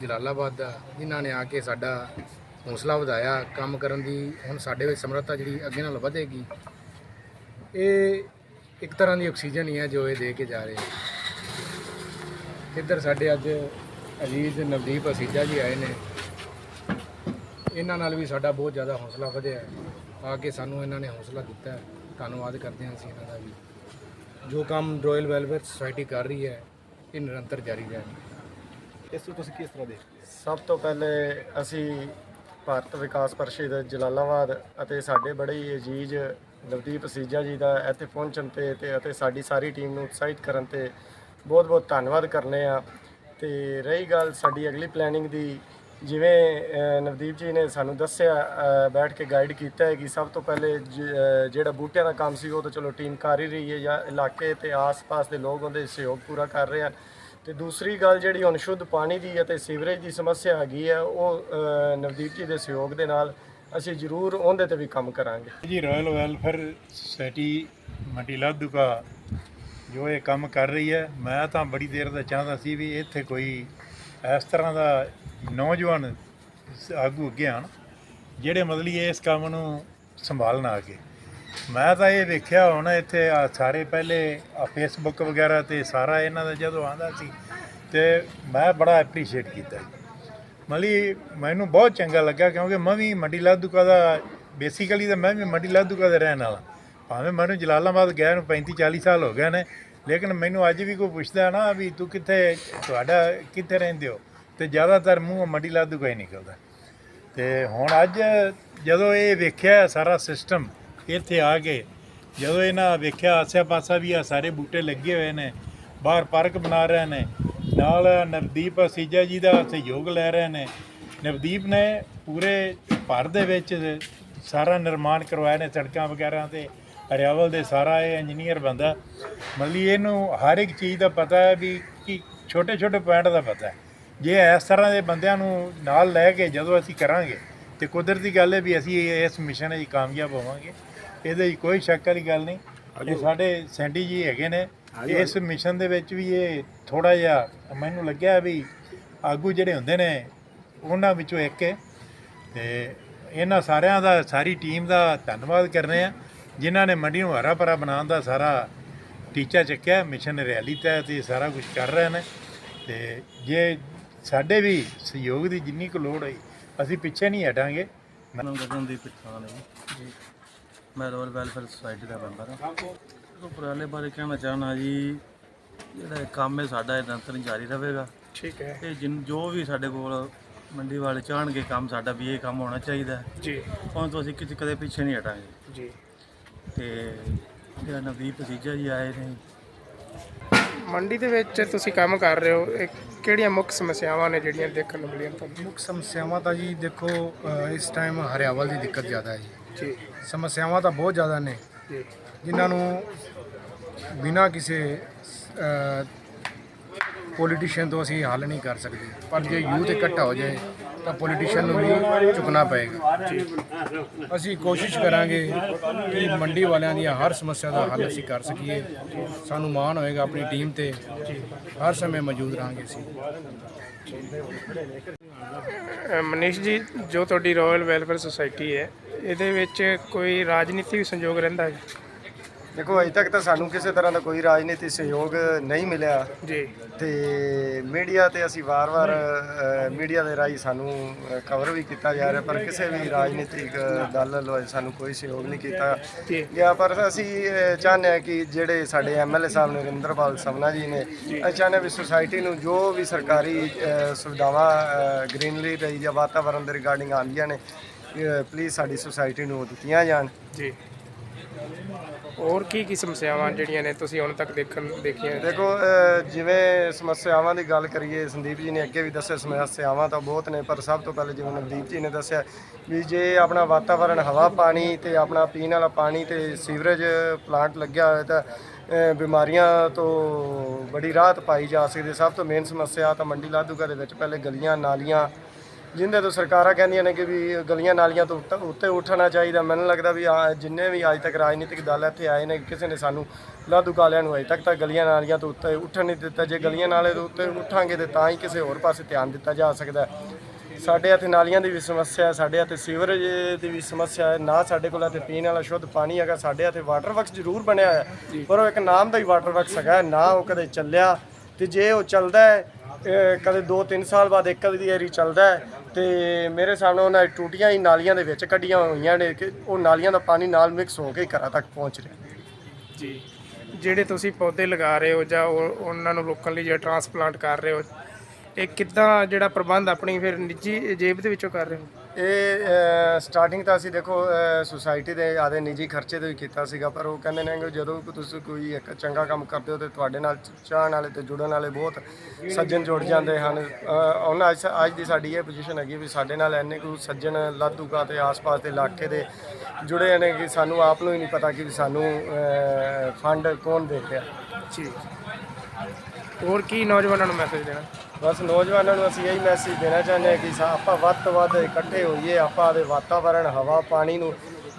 ਜਲਾਲਾਬਾਦ ਦਾ ਜਿਨ੍ਹਾਂ ਨੇ ਆ ਕੇ ਸਾਡਾ ਹੌਸਲਾ ਵਧਾਇਆ ਕੰਮ ਕਰਨ ਦੀ ਹੁਣ ਸਾਡੇ ਵਿੱਚ ਸਮਰੱਥਾ ਜਿਹੜੀ ਅੱਗੇ ਨਾਲ ਵਧੇਗੀ। ਇਹ ਇੱਕ ਤਰ੍ਹਾਂ ਦੀ ਆਕਸੀਜਨ ਹੀ ਹੈ ਜੋ ਇਹ ਦੇ ਕੇ ਜਾ ਰਹੇ ਇੱਧਰ ਸਾਡੇ ਅੱਜ ਅਜੀਜ਼ ਨਵਦੀਪ ਅਸੀਜਾ ਜੀ ਆਏ ਨੇ। ਇਹਨਾਂ ਨਾਲ ਵੀ ਸਾਡਾ ਬਹੁਤ ਜ਼ਿਆਦਾ ਹੌਸਲਾ ਵਧਿਆ ਹੈ। ਆ ਕੇ ਸਾਨੂੰ ਇਹਨਾਂ ਨੇ ਹੌਸਲਾ ਦਿੱਤਾ ਹੈ। ਧੰਨਵਾਦ ਕਰਦੇ ਹਾਂ ਅਸੀਂ ਇਹਨਾਂ ਦਾ ਵੀ। ਜੋ ਕੰਮ ਰਾਇਲ ਵੈਲਫੇਅਰ ਸੁਸਾਇਟੀ ਕਰ ਰਹੀ ਹੈ ਇਹ ਨਿਰੰਤਰ ਜਾਰੀ ਰਹੇ ਇਸ ਨੂੰ ਤੁਸੀਂ ਕਿਸ ਤਰ੍ਹਾਂ ਦੇਖਦੇ ਸਭ ਤੋਂ ਪਹਿਲੇ ਅਸੀਂ ਭਾਰਤ ਵਿਕਾਸ ਪਰਿਸ਼ਦ ਜਲਾਲਾਬਾਦ ਅਤੇ ਸਾਡੇ ਬੜੇ ਹੀ ਅਜੀਜ਼ ਨਵਦੀਪ ਸੀਜਾ ਜੀ ਦਾ ਇੱਥੇ ਪਹੁੰਚਣ ਤੇ ਤੇ ਅਤੇ ਸਾਡੀ ਸਾਰੀ ਟੀਮ ਨੂੰ ਉਤਸ਼ਾਹਿਤ ਕਰਨ ਤੇ ਬਹੁਤ ਬਹੁਤ ਧੰਨਵਾਦ ਕਰਨੇ ਆ। ਤੇ ਰਹੀ ਗੱਲ ਸਾਡੀ ਅਗਲੀ ਪਲੈਨਿੰਗ ਦੀ, ਜਿਵੇਂ ਨਵਦੀਪ ਜੀ ਨੇ ਸਾਨੂੰ ਦੱਸਿਆ ਬੈਠ ਕੇ ਗਾਈਡ ਕੀਤਾ ਹੈ ਕਿ ਸਭ ਤੋਂ ਪਹਿਲੇ ਜ- ਜਿਹੜਾ ਬੂਟਿਆਂ ਦਾ ਕੰਮ ਸੀ ਉਹ ਤਾਂ ਚਲੋ ਟੀਮ ਕਰ ਹੀ ਰਹੀ ਹੈ ਜਾਂ ਇਲਾਕੇ ਤੇ ਆਸ-ਪਾਸ ਦੇ ਲੋਕ ਉਹਦੇ ਸਹਿਯੋਗ ਪੂਰਾ ਕਰ ਰਹੇ ਹਨ। ਤੇ ਦੂਸਰੀ ਗੱਲ ਜਿਹੜੀ ਹੁਣ ਸ਼ੁੱਧ ਪਾਣੀ ਦੀ ਅਤੇ ਸੀਵਰੇਜ ਦੀ ਸਮੱਸਿਆ ਹੈਗੀ ਹੈ ਉਹ ਅ, ਨਵਦੀਪ ਜੀ ਦੇ ਸਹਿਯੋਗ ਦੇ ਨਾਲ ਅਸੀਂ ਜ਼ਰੂਰ ਉਹਦੇ ਤੇ ਵੀ ਕੰਮ ਕਰਾਂਗੇ। ਜੀ ਰਾਇਲ ਵੈਲਫੇਅਰ ਸੁਸਾਇਟੀ ਮੰਡੀ ਲਾਧੂਕਾ ਜੋ ਇਹ ਕੰਮ ਕਰ ਰਹੀ ਹੈ ਮੈਂ ਤਾਂ ਬੜੀ ਦੇਰ ਦਾ ਚਾਹੁੰਦਾ ਸੀ ਵੀ ਇੱਥੇ ਕੋਈ ਇਸ ਤਰ੍ਹਾਂ ਦਾ ਨੌਜਵਾਨ ਸ- ਆਗੂ ਅੱਗੇ ਆਉਣ ਜਿਹੜੇ ਮਤਲਬ ਇਸ ਕੰਮ ਨੂੰ ਸੰਭਾਲਣ ਆ ਕੇ ਮੈਂ ਤਾਂ ਇਹ ਵੇਖਿਆ ਹੁਣ ਇੱਥੇ ਆ ਸਾਰੇ ਪਹਿਲੇ ਆ ਫੇਸਬੁੱਕ ਵਗੈਰਾ ਤੇ ਸਾਰਾ ਇਹਨਾਂ ਦਾ ਜਦੋਂ ਆਂਦਾ ਸੀ ਤੇ ਮੈਂ ਬੜਾ ਐਪਰੀਸ਼ੀਏਟ ਕੀਤਾ ਜੀ। ਮਲੀ ਮੈਨੂੰ ਬਹੁਤ ਚੰਗਾ ਲੱਗਾ ਕਿਉਂਕਿ ਮੈਂ ਵੀ ਮੰਡੀ ਲਾਧੂਕਾ ਦਾ ਬੇਸਿਕਲੀ ਤਾਂ ਮੈਂ ਵੀ ਮੰਡੀ ਲਾਧੂਕਾ ਦਾ ਰਹਿਣ ਵਾਲਾ। ਭਾਵੇਂ ਮੈਨੂੰ ਜਲਾਲਾਬਾਦ ਗਿਆ ਨੂੰ 35 40 ਸਾਲ ਹੋ ਗਏ ਨੇ, ਲੇਕਿਨ ਮੈਨੂੰ ਅੱਜ ਵੀ ਕੋਈ ਪੁੱਛਦਾ ਨਾ ਵੀ ਤੂੰ ਕਿੱਥੇ, ਤੁਹਾਡਾ ਕਿੱਥੇ ਰਹਿੰਦੇ ਹੋ? ਤੇ ਜ਼ਿਆਦਾਤਰ ਮੂੰਹ ਮੰਡੀ ਲਾਧੂਕਾ ਹੀ ਨਿਕਲਦਾ। ਤੇ ਹੁਣ ਅੱਜ ਜਦੋਂ ਇਹ ਵੇਖਿਆ ਸਾਰਾ ਸਿਸਟਮ ਇੱਥੇ ਆ ਕੇ ਜਦੋਂ ਇਹਨਾਂ ਵੇਖਿਆ ਆਸਿਆ ਪਾਸਾ ਵੀ ਆ ਸਾਰੇ ਬੂਟੇ ਲੱਗੇ ਹੋਏ ਨੇ, ਬਾਹਰ ਪਾਰਕ ਬਣਾ ਰਹੇ ਨੇ। ਨਾਲ ਨਵਦੀਪ ਸੀਜਾ ਜੀ ਦਾ ਸਹਿਯੋਗ ਲੈ ਰਹੇ ਨੇ। ਨਵਦੀਪ ਨੇ ਪੂਰੇ ਭਾਰਤ ਦੇ ਵਿੱਚ ਸਾਰਾ ਨਿਰਮਾਣ ਕਰਵਾਏ ਨੇ ਸੜਕਾਂ ਵਗੈਰਾ ਤੇ। ਹਰਿਆਵਲ ਦੇ ਸਾਰਾ ਇਹ ਇੰਜੀਨੀਅਰ ਬੰਦਾ। ਮਤਲਬ ਇਹਨੂੰ ਹਰ ਇੱਕ ਚੀਜ਼ ਦਾ ਪਤਾ ਹੈ ਵੀ ਕਿ ਛੋਟੇ ਛੋਟੇ ਪੁਆਇੰਟ ਦਾ ਪਤਾ ਹੈ। ਜੇ ਇਸ ਤਰ੍ਹਾਂ ਦੇ ਬੰਦਿਆਂ ਨੂੰ ਨਾਲ ਲੈ ਕੇ ਜਦੋਂ ਅਸੀਂ ਕਰਾਂਗੇ, ਤੇ ਕੁਦਰਤੀ ਗੱਲ ਹੈ ਵੀ ਅਸੀਂ ਇਸ ਮਿਸ਼ਨ 'ਚ ਕਾਮਯਾਬ ਹੋਵਾਂਗੇ। ਇਹਦੇ 'ਚ ਕੋਈ ਸ਼ੱਕ ਵਾਲੀ ਗੱਲ ਨਹੀਂ। ਇਹ ਸਾਡੇ ਸੈਂਡੀ ਜੀ ਹੈਗੇ ਨੇ। ਇਸ ਮਿਸ਼ਨ ਦੇ ਵਿੱਚ ਵੀ ਇਹ ਥੋੜਾ ਜਿਹਾ ਮੈਨੂੰ ਲੱਗਿਆ ਵੀ ਆਗੂ ਜਿਹੜੇ ਹੁੰਦੇ ਨੇ ਉਹਨਾਂ ਵਿੱਚੋਂ ਇੱਕ ਹੈ। ਤੇ ਇਹਨਾਂ ਸਾਰਿਆਂ ਦਾ ਸਾਰੀ ਟੀਮ ਦਾ ਧੰਨਵਾਦ ਕਰਨੇ ਆ। ਜਿਨ੍ਹਾਂ ਨੇ ਮੰਡੀ ਨੂੰ ਹਰਾ ਭਰਾ ਬਣਾਉਣ ਦਾ ਸਾਰਾ ਟੀਚਾ ਚੱਕਿਆ ਮਿਸ਼ਨ ਰੈਲੀ ਤਹਿਤ ਇਹ ਸਾਰਾ ਕੁਝ ਕਰ ਰਹੇ ਨੇ। ਤੇ ਜੇ ਸਾਡੇ ਵੀ ਸਹਿਯੋਗ ਦੀ ਜਿੰਨੀ ਕੁ ਲੋੜ ਹੋਈ ਅਸੀਂ ਪਿੱਛੇ ਨਹੀਂ ਹਟਾਂਗੇ। ਨਾਮ ਗਗਨਦੀਪ ਪਠਾਨ ਹੈ। ਜੀ। ਮੈਂ ਰੋਇਲ ਵੈਲਫੇਅਰ ਸੁਸਾਇਟੀ ਦਾ ਮੈਂਬਰ ਹਾਂ। ਉਹ ਉਪਰਾਲੇ ਬਾਰੇ ਕਹਿਣਾ ਚਾਹਨਾ ਜੀ ਜਿਹੜਾ ਇਹ ਕੰਮ ਹੈ ਸਾਡਾ ਇਹ ਨਿਰੰਤਰ ਜਾਰੀ ਰਹੇਗਾ। ਠੀਕ ਹੈ। ਇਹ ਜਿਨ ਜੋ ਵੀ ਸਾਡੇ ਕੋਲ ਮੰਡੀ ਵਾਲੇ ਚਾਹਣਗੇ ਕੰਮ ਸਾਡਾ ਵੀ ਇਹ ਕੰਮ ਹੋਣਾ ਚਾਹੀਦਾ ਹੈ। ਜੀ। ਉਹਨਾਂ ਤੋਂ ਅਸੀਂ ਕਿਤੇ ਕਦੇ ਪਿੱਛੇ ਨਹੀਂ ਹਟਾਂਗੇ। ਜੀ। ਤੇ ਜਿਹੜਾ ਨਵਦੀਪ ਸੀਜਾ ਜੀ ਆਏ ਨੇ। ਮੰਡੀ ਦੇ ਵਿੱਚ ਤੁਸੀਂ ਕੰਮ ਕਰ ਰਹੇ ਹੋ ਇਹ ਕਿਹੜੀਆਂ ਮੁੱਖ ਸਮੱਸਿਆਵਾਂ ਨੇ ਜਿਹੜੀਆਂ ਦੇਖਣ ਨੂੰ ਮਿਲੀਆਂ ਤੁਹਾਨੂੰ? ਮੁੱਖ ਸਮੱਸਿਆਵਾਂ ਤਾਂ ਜੀ ਦੇਖੋ ਇਸ ਟਾਈਮ ਹਰਿਆਵਲ ਦੀ ਦਿੱਕਤ ਜ਼ਿਆਦਾ ਹੈ ਜੀ। ਜੀ। ਸਮੱਸਿਆਵਾਂ ਤਾਂ ਬਹੁਤ ਜ਼ਿਆਦਾ ਨੇ। ਜੀ। ਜਿਨ੍ਹਾਂ ਨੂੰ ਬਿਨਾਂ ਕਿਸੇ ਪੋਲੀਟੀਸ਼ੀਅਨ ਤੋਂ ਅਸੀਂ ਹੱਲ ਨਹੀਂ ਕਰ ਸਕਦੇ। ਪਰ ਜੇ ਯੂਥ ਇਕੱਠਾ ਹੋ ਜਾਏ ਤਾਂ ਪੋਲੀਟੀਸ਼ੀਅਨ ਨੂੰ ਵੀ ਝੁਕਣਾ ਪਏਗਾ। ਅਸੀਂ ਕੋਸ਼ਿਸ਼ ਕਰਾਂਗੇ ਕਿ ਮੰਡੀ ਵਾਲਿਆਂ ਦੀਆਂ ਹਰ ਸਮੱਸਿਆ ਦਾ ਹੱਲ ਅਸੀਂ ਕਰ ਸਕੀਏ। ਸਾਨੂੰ ਮਾਣ ਹੋਏਗਾ ਆਪਣੀ ਟੀਮ ਤੇ। ਹਰ ਸਮੇਂ ਮੌਜੂਦ ਰਹਾਂਗੇ ਅਸੀਂ। ਮਨੀਸ਼ ਜੀ ਜੋ ਤੁਹਾਡੀ ਰਾਇਲ ਵੈਲਫੇਅਰ ਸੁਸਾਇਟੀ ਹੈ ਇਹਦੇ ਵਿੱਚ ਕੋਈ ਰਾਜਨੀਤਿਕ ਸੰਯੋਗ ਰਹਿੰਦਾ ਹੈ ਦੇਖੋ ਅਜੇ ਤੱਕ ਤਾਂ ਸਾਨੂੰ ਕਿਸੇ ਤਰ੍ਹਾਂ ਦਾ ਕੋਈ ਰਾਜਨੀਤੀ ਸਹਿਯੋਗ ਨਹੀਂ ਮਿਲਿਆ। ਜੀ। ਤੇ ਮੀਡੀਆ ਤੇ ਅਸੀਂ ਵਾਰ-ਵਾਰ ਅ, ਮੀਡੀਆ ਦੇ ਰਾਹੀਂ ਸਾਨੂੰ ਕਵਰ ਵੀ ਕੀਤਾ ਜਾ ਰਿਹਾ ਪਰ ਕਿਸੇ ਵੀ ਰਾਜਨੀਤਿਕ ਦਲ ਵੱਲੋਂ ਸਾਨੂੰ ਕੋਈ ਸਹਿਯੋਗ ਨਹੀਂ ਕੀਤਾ। ਜੀ। ਗਿਆ ਪਰ ਅਸੀਂ ਅ, ਚਾਹੁੰਦੇ ਹਾਂ ਕਿ ਜਿਹੜੇ ਸਾਡੇ ਐਮਐਲਏ ਸਾਹਿਬ ਨਰਿੰਦਰਪਾਲ ਸਵਨਾ ਜੀ ਨੇ ਅਸੀਂ ਚਾਹੁੰਦੇ ਹਾਂ ਵੀ ਸੁਸਾਇਟੀ ਨੂੰ ਜੋ ਵੀ ਸਰਕਾਰੀ ਅ, ਸੁਵਿਧਾਵਾਂ ਗ੍ਰੀਨਰੀ ਰਹੀ ਜਾਂ ਵਾਤਾਵਰਣ ਦੇ ਰਿਗਾਰਡਿੰਗ ਆਉਂਦੀਆਂ ਨੇ ਪਲੀਜ਼ ਸਾਡੀ ਸੁਸਾਇਟੀ ਨੂੰ ਦਿੱਤੀਆਂ ਜਾਣ। ਜੀ। ਹੋਰ ਕੀ ਕੀ ਸਮੱਸਿਆਵਾਂ ਜਿਹੜੀਆਂ ਨੇ ਤੁਸੀਂ ਹੁਣ ਤੱਕ ਦੇਖਣ ਦੇਖੀਆਂ? ਦੇਖੋ ਜਿਵੇਂ ਸਮੱਸਿਆਵਾਂ ਦੀ ਗੱਲ ਕਰੀਏ ਸੰਦੀਪ ਜੀ ਨੇ ਅੱਗੇ ਵੀ ਦੱਸਿਆ ਸਮੱਸਿਆਵਾਂ ਤਾਂ ਬਹੁਤ ਨੇ ਪਰ ਸਭ ਤੋਂ ਪਹਿਲੇ ਜਿਵੇਂ ਨਵਦੀਪ ਜੀ ਨੇ ਦੱਸਿਆ ਵੀ ਜੇ ਆਪਣਾ ਵਾਤਾਵਰਣ ਹਵਾ ਪਾਣੀ ਤੇ ਆਪਣਾ ਪੀਣ ਵਾਲਾ ਪਾਣੀ ਤੇ ਸੀਵਰੇਜ ਪਲਾਂਟ ਲੱਗਿਆ ਹੋਇਆ ਤਾਂ ਬਿਮਾਰੀਆਂ ਤੋਂ ਬੜੀ ਰਾਹਤ ਪਾਈ ਜਾ ਸਕਦੀ ਹੈ। ਸਭ ਤੋਂ ਮੇਨ ਸਮੱਸਿਆ ਤਾਂ ਮੰਡੀ ਲਾਧੂਕਾ ਦੇ ਵਿੱਚ ਪਹਿਲੇ ਗਲੀਆਂ ਨਾਲੀਆਂ ਜਿੰਦੇ ਤੋਂ ਸਰਕਾਰਾਂ ਕਹਿੰਦੀਆਂ ਨੇ ਕਿ ਵੀ ਗਲੀਆਂ ਨਾਲੀਆਂ ਤੋਂ ਉੱਤ- ਉੱਤੇ ਉੱਠਣਾ ਚਾਹੀਦਾ। ਮੈਨੂੰ ਲੱਗਦਾ ਵੀ ਆ ਜਿੰਨੇ ਵੀ ਅੱਜ ਤੱਕ ਰਾਜਨੀਤਿਕ ਦਲ ਇੱਥੇ ਆਏ ਨੇ ਕਿਸੇ ਨੇ ਸਾਨੂੰ ਲਾਧੂ ਕਾਲਿਆਂ ਨੂੰ ਅਜੇ ਤੱਕ ਤਾਂ ਗਲੀਆਂ ਨਾਲੀਆਂ ਤੋਂ ਉੱਤੇ ਉੱਠਣ ਨਹੀਂ ਦਿੱਤਾ। ਜੇ ਗਲੀਆਂ ਨਾਲੇ ਤੋਂ ਉੱਤੇ ਉੱਠਾਂਗੇ ਤੇ ਤਾਂ ਹੀ ਕਿਸੇ ਹੋਰ ਪਾਸੇ ਧਿਆਨ ਦਿੱਤਾ ਜਾ ਸਕਦਾ। ਹੈ। ਸਾਡੇ ਇੱਥੇ ਨਾਲੀਆਂ ਦੀ ਵੀ ਸਮੱਸਿਆ ਹੈ ਸਾਡੇ ਇੱਥੇ ਸੀਵਰੇਜ ਦੀ ਵੀ ਸਮੱਸਿਆ ਹੈ। ਨਾ ਸਾਡੇ ਕੋਲ ਇੱਥੇ ਪੀਣ ਵਾਲਾ ਸ਼ੁੱਧ ਪਾਣੀ ਹੈਗਾ ਸਾਡੇ ਇੱਥੇ ਵਾਟਰ ਵਰਕਸ ਜ਼ਰੂਰ ਬਣਿਆ ਹੋਇਆ ਹੈ, ਪਰ ਉਹ ਇੱਕ ਨਾਮ ਦਾ ਹੀ ਵਾਟਰ ਵਰਕਸ ਹੈਗਾ ਨਾ ਉਹ ਕਦੇ ਚੱਲਿਆ। ਤੇ ਜੇ ਉਹ ਚੱਲਦਾ ਹੈ ਕਦੇ 2-3 ਸਾਲ ਬਾਅਦ ਇੱਕ ਦੀ ਏਰੀ ਚੱਲਦਾ ਹੈ ਤੇ ਮੇਰੇ ਨਾਲ ਉਹਨਾਂ ਦੀ ਟੂਟੀਆਂ ਹੀ ਨਾਲੀਆਂ ਦੇ ਵਿੱਚ ਕੱਢੀਆਂ ਹੋਈਆਂ ਨੇ ਕਿ ਉਹ ਨਾਲੀਆਂ ਦਾ ਪਾਣੀ ਨਾਲ ਮਿਕਸ ਹੋ ਕੇ ਘਰਾਂ ਤੱਕ ਪਹੁੰਚ ਰਿਹਾ। ਜੀ। ਜਿਹੜੇ ਤੁਸੀਂ ਪੌਦੇ ਲਗਾ ਰਹੇ ਹੋ ਜਾਂ ਉਹ- ਉਹਨਾਂ ਨੂੰ ਰੋਕਣ ਲਈ ਜਿਹੜਾ ਟਰਾਂਸਪਲਾਂਟ ਕਰ ਰਹੇ ਹੋ, ਇਹ ਕਿੱਦਾਂ ਜਿਹੜਾ ਪ੍ਰਬੰਧ ਆਪਣੀ ਫਿਰ ਨਿੱਜੀ ਜੇਬ ਦੇ ਵਿੱਚੋਂ ਕਰ ਰਹੇ ਹੋ? ਇਹ ਸਟਾਰਟਿੰਗ ਤਾਂ ਅਸੀਂ ਦੇਖੋ ਸੁਸਾਇਟੀ ਦੇ ਆਦੇ ਨਿੱਜੀ ਖਰਚੇ ਤੋਂ ਹੀ ਕੀਤਾ ਸੀਗਾ, ਪਰ ਉਹ ਕਹਿੰਦੇ ਨੇ ਕਿ ਜਦੋਂ ਵੀ ਤੁਸੀਂ ਕੋਈ ਇੱਕ ਚੰਗਾ ਕੰਮ ਕਰਦੇ ਹੋ ਤੇ ਤੁਹਾਡੇ ਨਾਲ ਚਾਹਣ ਵਾਲੇ ਤੇ ਜੁੜਨ ਵਾਲੇ ਬਹੁਤ ਸੱਜਣ ਜੁੜ ਜਾਂਦੇ ਹਨ। ਉਹਨਾਂ ਅੱਜ ਅੱਜ ਦੀ ਸਾਡੀ ਇਹ ਪੋਜੀਸ਼ਨ ਹੈਗੀ ਵੀ ਸਾਡੇ ਨਾਲ ਇੰਨੇ ਕੁ ਸੱਜਣ ਲਾਧੂਕਾ ਤੇ ਆਸ-ਪਾਸ ਦੇ ਇਲਾਕੇ ਦੇ ਜੁੜੇ ਨੇ ਕਿ ਸਾਨੂੰ ਆਪ ਨੂੰ ਹੀ ਨਹੀਂ ਪਤਾ ਕਿ ਵੀ ਸਾਨੂੰ ਫੰਡ ਕੌਣ ਦੇ ਰਿਹਾ। ਜੀ। ਹੋਰ ਕੀ ਨੌਜਵਾਨਾਂ ਨੂੰ ਮੈਸੇਜ ਦੇਣਾ? ਬਸ ਨੌਜਵਾਨਾਂ ਨੂੰ ਅਸੀਂ ਇਹੀ ਮੈਸੇਜ ਦੇਣਾ ਚਾਹੁੰਦੇ ਹਾਂ ਕਿ ਸਾ- ਆਪਾਂ ਵੱਧ ਤੋਂ ਵੱਧ ਇਕੱਠੇ ਹੋਈਏ ਆਪਾਂ ਦੇ ਵਾਤਾਵਰਣ ਹਵਾ ਪਾਣੀ ਨੂੰ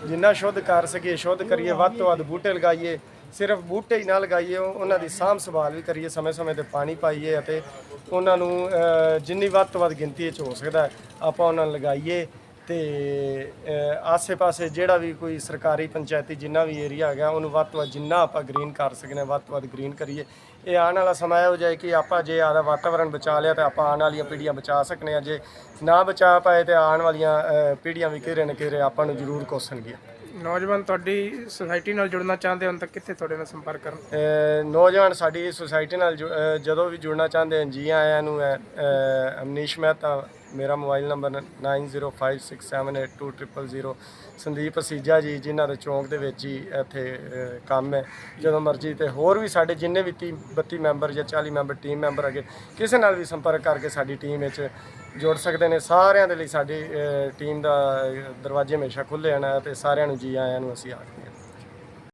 ਜਿੰਨਾ ਸ਼ੁੱਧ ਕਰ ਸਕੀਏ ਸ਼ੁੱਧ ਕਰੀਏ ਵੱਧ ਤੋਂ ਵੱਧ ਬੂਟੇ ਲਗਾਈਏ ਸਿਰਫ ਬੂਟੇ ਹੀ ਨਾ ਲਗਾਈਏ ਉਹ- ਉਹਨਾਂ ਦੀ ਸਾਂਭ ਸੰਭਾਲ ਵੀ ਕਰੀਏ ਸਮੇਂ-ਸਮੇਂ ਤੇ ਪਾਣੀ ਪਾਈਏ ਅਤੇ ਉਹਨਾਂ ਨੂੰ ਅ, ਜਿੰਨੀ ਵੱਧ ਤੋਂ ਵੱਧ ਗਿਣਤੀ 'ਚ ਹੋ ਸਕਦਾ ਹੈ, ਆਪਾਂ ਉਹਨਾਂ ਨੂੰ ਲਗਾਈਏ ਤੇ ਅ, ਆਸੇ-ਪਾਸੇ ਜਿਹੜਾ ਵੀ ਕੋਈ ਸਰਕਾਰੀ ਪੰਚਾਇਤੀ ਜਿੰਨਾ ਵੀ ਏਰੀਆ ਹੈਗਾ ਉਹਨੂੰ ਵੱਧ ਤੋਂ ਵੱਧ ਜਿੰਨਾ ਆਪਾਂ ਗ੍ਰੀਨ ਕਰ ਸਕਨੇ ਹਾਂ, ਵੱਧ ਤੋਂ ਵੱਧ ਗ੍ਰੀਨ ਕਰੀਏ। ਇਹ ਆਉਣ ਵਾਲਾ ਸਮਾਂ ਇਹੋ ਜਿਹਾ ਹੈ ਕਿ ਆਪਾਂ ਜੇ ਆਦਾ ਵਾਤਾਵਰਣ ਬਚਾ ਲਿਆ ਤਾਂ ਆਪਾਂ ਆਉਣ ਵਾਲੀਆਂ ਪੀੜ੍ਹੀਆਂ ਬਚਾ ਸਕਨੇ ਆ। ਜੇ ਨਾ ਬਚਾ ਪਾਏ ਤੇ ਆਉਣ ਵਾਲੀਆਂ ਪੀੜ੍ਹੀਆਂ ਵੀ ਕਿਰੇ ਨਾ ਕਿਰੇ ਆਪਾਂ ਨੂੰ ਜ਼ਰੂਰ ਕੋਸਣਗੀਆਂ। ਨੌਜਵਾਨ ਤੁਹਾਡੀ ਸੁਸਾਇਟੀ ਨਾਲ ਜੁੜਨਾ ਚਾਹੁੰਦੇ ਹਨ ਤਾਂ ਕਿੱਥੇ ਤੁਹਾਡੇ ਨਾਲ ਸੰਪਰਕ ਕਰਨ? ਅ, ਨੌਜਵਾਨ ਸਾਡੀ ਸੁਸਾਇਟੀ ਨਾਲ ਜੁ- ਅ, ਜਦੋਂ ਵੀ ਜੁੜਨਾ ਚਾਹੁੰਦੇ ਹਨ ਜੀ ਆਇਆਂ ਨੂੰ ਹੈ ਅ, ਅਮਨੀਸ਼ ਮਹਿਤਾ ਮੇਰਾ ਮੋਬਾਈਲ ਨੰਬਰ 9056782000 ਸੰਦੀਪ ਅਸੀਜਾ ਜੀ ਜਿਨ੍ਹਾਂ ਦੇ ਚੌਂਕ ਦੇ ਵਿੱਚ ਹੀ ਇੱਥੇ ਅ, ਕੰਮ ਹੈ। ਜਦੋਂ ਮਰਜ਼ੀ ਤੇ ਹੋਰ ਵੀ ਸਾਡੇ ਜਿੰਨੇ ਵੀ 30 32 ਮੈਂਬਰ ਜਾਂ 40 ਮੈਂਬਰ ਟੀਮ ਮੈਂਬਰ ਹੈਗੇ ਕਿਸੇ ਨਾਲ ਵੀ ਸੰਪਰਕ ਕਰਕੇ ਸਾਡੀ ਟੀਮ ਵਿੱਚ ਜੁੜ ਸਕਦੇ ਨੇ, ਸਾਰਿਆਂ ਦੇ ਲਈ ਸਾਡੀ ਟੀਮ ਦਾ ਦਰਵਾਜ਼ੇ ਹਮੇਸ਼ਾ ਖੁੱਲ੍ਹੇ ਹਨ ਤੇ ਸਾਰਿਆਂ ਨੂੰ ਜੀ ਆਇਆਂ ਨੂੰ ਅਸੀਂ ਆਖਦੇ ਹਾਂ।